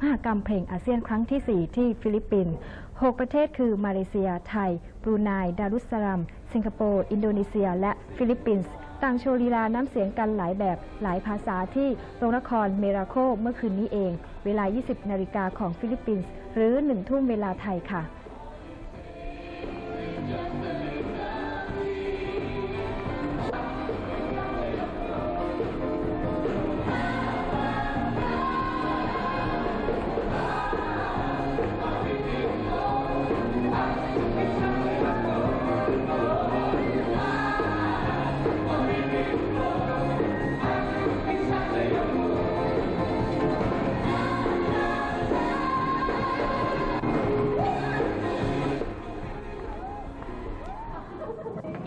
มหกรรมเพลงอาเซียนครั้งที่ 4 ที่ฟิลิปปินส์ 6 ประเทศคือมาเลเซีย ไทย บรูไน ดารุสสลัม สิงคโปร์ อินโดนีเซีย และฟิลิปปินส์ ต่างโชว์ลีลาน้ำเสียงกันหลายแบบหลายภาษาที่โรงละครเมราโคเมื่อคืนนี้เอง เวลา 20 นาฬิกาของฟิลิปปินส์ หรือ 1 ทุ่มเวลาไทยค่ะ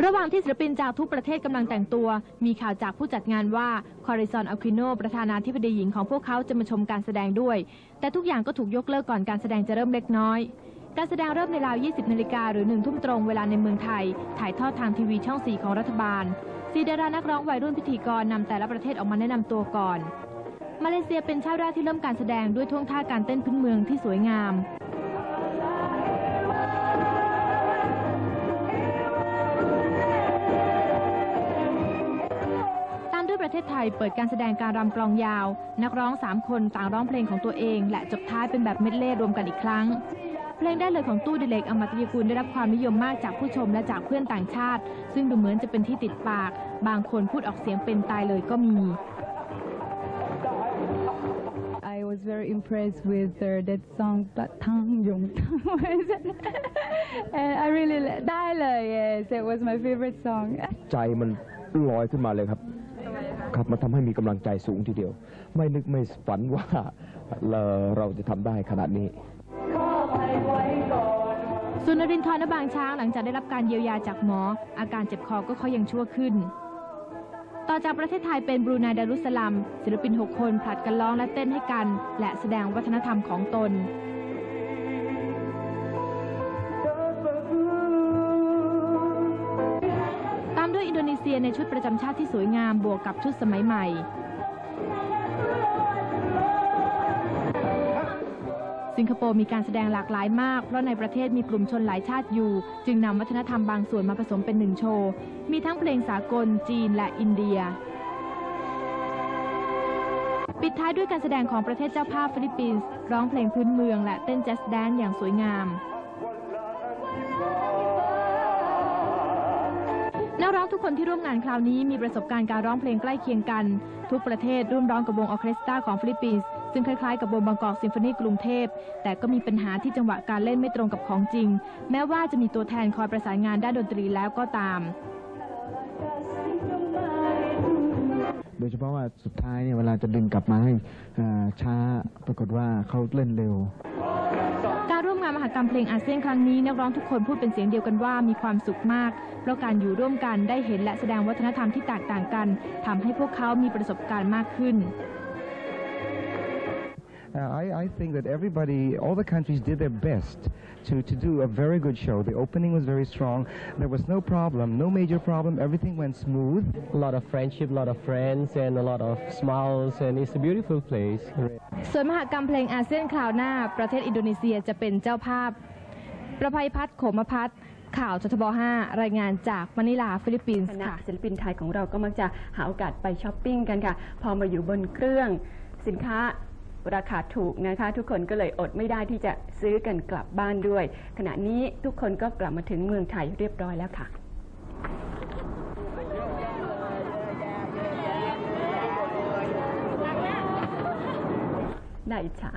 ระหว่างที่ศิลปินจากทุกประเทศกำลังแต่งตัว มีข่าวจากผู้จัดงานว่าคอริซอนอัลคิโนประธานาธิบดีหญิงของพวกเขาจะมาชมการแสดงด้วย แต่ทุกอย่างก็ถูกยกเลิกก่อนการแสดงจะเริ่มเล็กน้อย การแสดงเริ่มในราว 20 นาฬิกาหรือ 1 ทุ่มตรงเวลาในเมืองไทย ถ่ายทอดทางทีวีช่อง 4 ของรัฐบาลสีดารานักร้องวัยรุ่นพิธีกรนำแต่ละประเทศออกมาแนะนำตัวก่อน มาเลเซียเป็นชาติแรกที่เริ่มการแสดงด้วยท่วงท่าการเต้นพื้นเมืองที่สวยงาม ประเทศไทยเปิดการแสดงการรำกลองยาว นักร้อง 3 คนต่างร้องเพลงของตัวเอง และจบท้ายเป็นแบบเมดเล่รวมกันอีกครั้ง เพลงได้เลยของตู้ดิเลกอมตะยกุลได้รับความนิยมมากจากผู้ชมและจากเพื่อนต่างชาติ ซึ่งดูเหมือนจะเป็นที่ติดปาก บางคนพูดออกเสียงเป็นตายเลยก็มี I was very impressed with uh, that song Plat Thang Yong Thang and I really li- ได้เลย yes it was my favorite song ใจมันลอยขึ้นมาเลยครับ ครับมันทำให้มีกำลังใจสูงทีเดียว ไม่นึกไม่ฝันว่าเราเราจะทำได้ขนาดนี้ส่วนนรินทร์นบางช้างหลังจากได้รับการเยียวยาจากหมอ อาการเจ็บคอก็ค่อยยังชั่วขึ้น ต่อจากประเทศไทยเป็นบรูไนดารุสสลัมศิลปิน 6 คนผลัดกันร้องและเต้นให้กัน และแสดงวัฒนธรรมของตน เซียในชุดประจำชาติที่สวยงามบวกกับชุดสมัยใหม่ สิงคโปร์มีการแสดงหลากหลายมาก เพราะในประเทศมีกลุ่มชนหลายชาติอยู่ จึงนำวัฒนธรรมบางส่วนมาผสมเป็นหนึ่งโชว์ มีทั้งเพลงสากล จีนและอินเดีย ปิดท้ายด้วยการแสดงของประเทศเจ้าภาพฟิลิปปินส์ร้องเพลงพื้นเมืองและเต้นแจ๊สแดนซ์อย่างสวยงาม นักร้องทุกคนที่ร่วมงานคราวนี้มีประสบการณ์การร้องเพลงใกล้เคียงกัน ทุกประเทศร่วมร้องกับวงออเคสตราของฟิลิปปินส์ซึ่งคล้ายๆกับวงบางกอกซิมโฟนีกรุงเทพ แต่ก็มีปัญหาที่จังหวะการเล่นไม่ตรงกับของจริง แม้ว่าจะมีตัวแทนคอยประสานงานด้านดนตรีแล้วก็ตาม โดยเฉพาะว่าสุดท้ายเนี่ยเวลาจะดึงกลับมาให้อ่อช้าปรากฏว่าเขาเล่นเร็วามงานมหกรรมเพลงอาเซียนครั้งนี้นักร้องทุกคนพูดเป็นเสียงเดียวกันว่ามีความสุขมาก เพราะการอยู่ร่วมกันได้เห็นและแสดงวัฒนธรรมที่แตกต่างกันทำให้พวกเขามีประสบการณ์มากขึ้น Uh, I, I think that everybody, all the countries did their best to, to do a very good show. The opening was very strong. There was no problem, no major problem. Everything went smooth. a lot of friendship, a lot of friends, and a lot of smiles, and it's a beautiful place. ส่วนมหกรรมเพลงอาเซียนคราวหน้า ประเทศอินโดนีเซียจะเป็นเจ้าภาพ ประภัยพัฒน์โขมพัฒน์ข่าวททบ 5 รายงานจากมะนิลาฟิลิปปินส์คณะค่ะศิลปินไทยของเราก็มักจะหาโอกาสไปช้อปปิ้งกันค่ะ พอมาอยู่บนเครื่องสินค้า ราคาถูกนะคะ ทุกคนก็เลยอดไม่ได้ที่จะซื้อกันกลับบ้านด้วย ขณะนี้ทุกคนก็กลับมาถึงเมืองไทยเรียบร้อยแล้วค่ะน่าอิจฉา